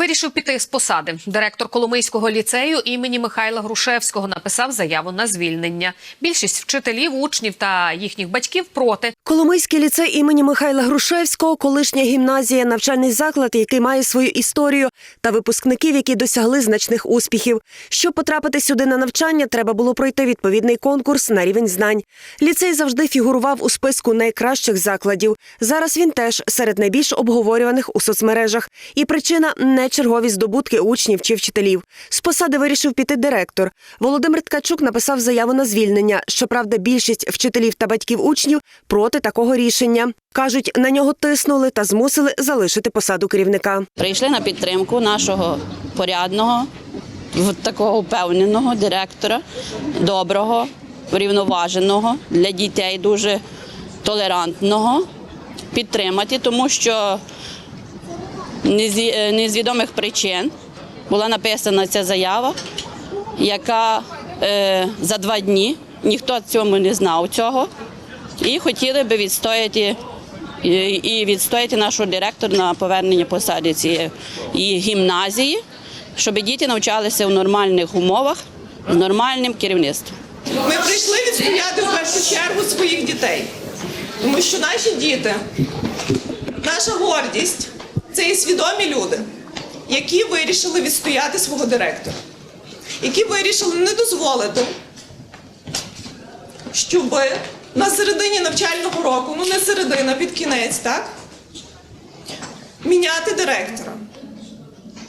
Вирішив піти з посади. Директор Коломийського ліцею імені Михайла Грушевського написав заяву на звільнення. Більшість вчителів, учнів та їхніх батьків проти. Коломийський ліцей імені Михайла Грушевського, колишня гімназія, навчальний заклад, який має свою історію, та випускників, які досягли значних успіхів. Щоб потрапити сюди на навчання, треба було пройти відповідний конкурс на рівень знань. Ліцей завжди фігурував у списку найкращих закладів. Зараз він теж серед найбільш обговорюваних у соцмережах. І причина не чергові здобутки учнів чи вчителів. З посади вирішив піти директор. Володимир Ткачук написав заяву на звільнення. Щоправда, більшість вчителів та батьків учнів проти такого рішення. Кажуть, на нього тиснули та змусили залишити посаду керівника. Прийшли на підтримку нашого порядного, такого впевненого директора, доброго, врівноваженого для дітей, дуже толерантного. Підтримати, тому що е, не з відомих причин. Була написана ця заява, яка е, за два дні ніхто цьому не знав цього, і хотіли би відстояти і відстояти нашого директора на повернення посади цієї гімназії, щоб діти навчалися в нормальних умовах з нормальним керівництвом. Ми прийшли відстояти в першу чергу своїх дітей, тому що наші діти, наша гордість це і свідомі люди, які вирішили відстояти свого директора, які вирішили не дозволити, щоб на середині навчального року, ну не середина, під кінець, так? Міняти директора.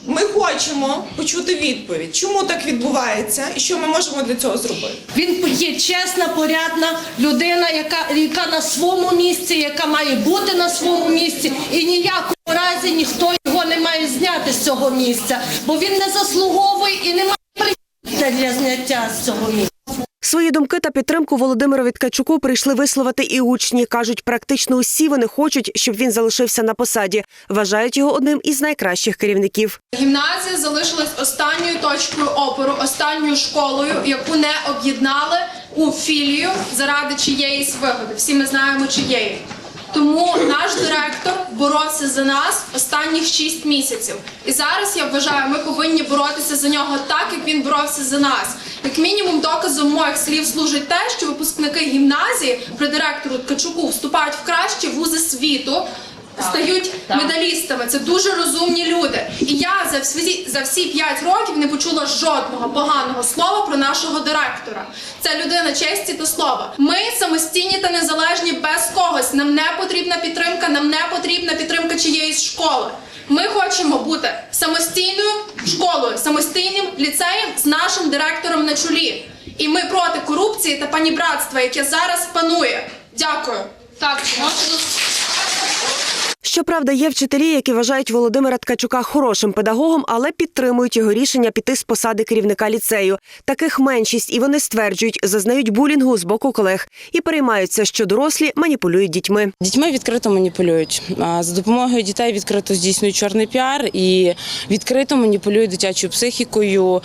Ми хочемо почути відповідь, чому так відбувається і що ми можемо для цього зробити. Він є чесна, порядна людина, яка, яка на своєму місці, яка має бути на своєму місці, і ніякому разі ніхто його не має зняти з цього місця, бо він не заслуговує і не має причин для зняття з цього місця. Свої думки та підтримку Володимирові Ткачуку прийшли висловити і учні. кажуть, практично усі вони хочуть, щоб він залишився на посаді. Вважають його одним із найкращих керівників. Гімназія залишилась останньою точкою опору, останньою школою, яку не об'єднали у філію заради чиєїсь вигоди. Всі ми знаємо чиєї. Тому наш директор боровся за нас останніх 6 місяців. І зараз я вважаю, ми повинні боротися за нього так, як він боровся за нас. Як мінімум, доказом моїх слів служить те, що випускники гімназії при директору Ткачуку вступають в кращі вузи світу, стають медалістами. Це дуже розумні люди. І я за всі за всі 5 років не почула жодного поганого слова про нашого директора. Це людина честі та слова. Ми самостійні та незалежні без когось. Нам не потрібна підтримка, нам не потрібна підтримка чиєїсь школи. Ми хочемо бути самостійною школою, самостійним ліцеєм з нашим директором на чолі. І ми проти корупції та панібратства, яке зараз панує. Дякую. Так, можете Щоправда, є вчителі, які вважають Володимира Ткачука хорошим педагогом, але підтримують його рішення піти з посади керівника ліцею. Таких меншість, і вони стверджують, зазнають булінгу з боку колег і переймаються, що дорослі маніпулюють дітьми. Дітьми відкрито маніпулюють. За допомогою дітей відкрито здійснюють чорний піар і відкрито маніпулюють дитячою психікою,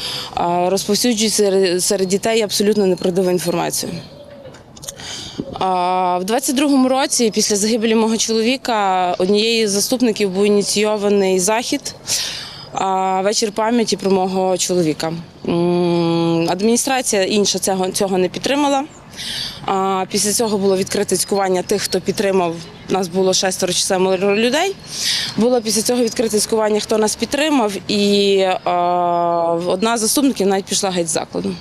розповсюджують серед дітей абсолютно неправдиву інформацію. В 22-му році, після загибелі мого чоловіка, однією з заступників був ініційований захід. Вечір пам'яті про мого чоловіка. Адміністрація інша цього, цього не підтримала. Після цього було відкрите цькування тих, хто підтримав. Нас було шестеро чи семеро людей. Було після цього відкрите цькування, хто нас підтримав, і одна з заступників навіть пішла геть з закладу.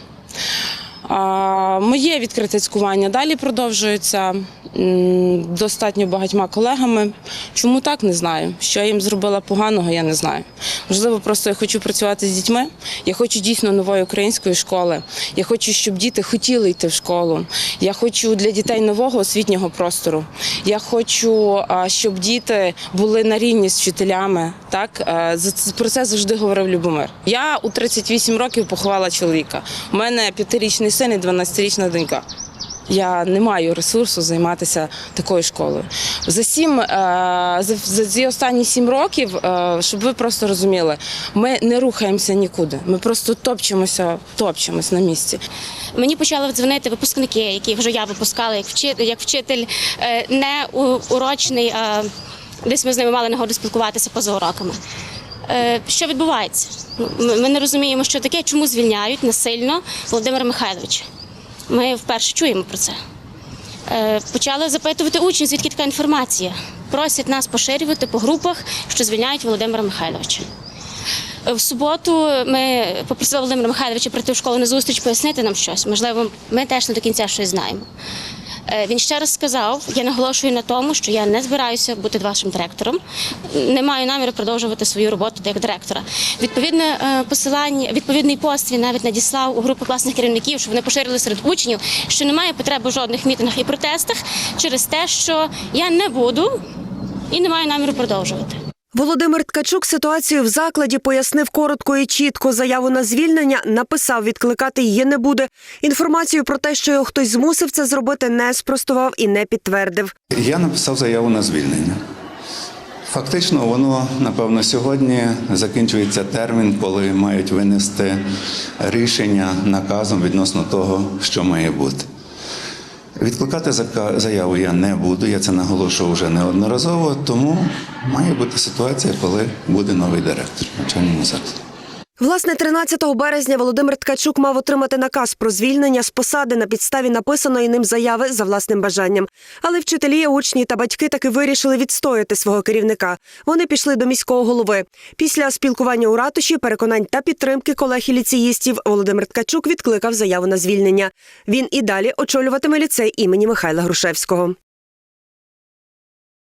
Моє відкрите цькування далі продовжується достатньо багатьма колегами. Чому так, не знаю. Що я їм зробила поганого, я не знаю. Можливо, просто я хочу працювати з дітьми. Я хочу дійсно нової української школи. Я хочу, щоб діти хотіли йти в школу. Я хочу для дітей нового освітнього простору. Я хочу, щоб діти були на рівні з вчителями. Так про це завжди говорив Любомир. Я у 38 років поховала чоловіка. У мене п'ятирічний син і 12-річна донька. Я не маю ресурсу займатися такою школою. За сім е, за, ці останні сім років, е, щоб ви просто розуміли, ми не рухаємося нікуди. Ми просто топчемося, топчемось на місці. Мені почали дзвонити випускники, яких вже я випускала як вчитель, як вчитель е, не урочний, а десь ми з ними мали нагоду спілкуватися поза уроками. Що відбувається? Ми не розуміємо, що таке, чому звільняють насильно Володимира Михайловича. Ми вперше чуємо про це. Е, Почали запитувати учнів, звідки така інформація. Просять нас поширювати по групах, що звільняють Володимира Михайловича. В суботу ми попросили Володимира Михайловича прийти в школу на зустріч, пояснити нам щось. Можливо, ми теж не до кінця щось знаємо. Е, Він ще раз сказав: я наголошую на тому, що я не збираюся бути вашим директором, не маю наміру продовжувати свою роботу як директора. Відповідне е, посилання, відповідний пост він навіть надіслав у групу класних керівників, щоб вони поширили серед учнів, що немає потреби в жодних мітингах і протестах через те, що я не буду і не маю наміру продовжувати. Володимир Ткачук ситуацію в закладі пояснив коротко і чітко. Заяву на звільнення написав, відкликати її не буде. Інформацію про те, що його хтось змусив це зробити, не спростував і не підтвердив. Я написав заяву на звільнення. Фактично, воно, напевно, сьогодні закінчується термін, коли мають винести рішення наказом відносно того, що має бути. Відкликати заяву я не буду, я це наголошував вже неодноразово, тому має бути ситуація, коли буде новий директор навчального закладі. Власне, 13 березня Володимир Ткачук мав отримати наказ про звільнення з посади на підставі написаної ним заяви за власним бажанням. Але вчителі, учні та батьки таки вирішили відстояти свого керівника. Вони пішли до міського голови. Після спілкування у ратуші, переконань та підтримки колег і ліцеїстів Володимир Ткачук відкликав заяву на звільнення. Він і далі очолюватиме ліцей імені Михайла Грушевського.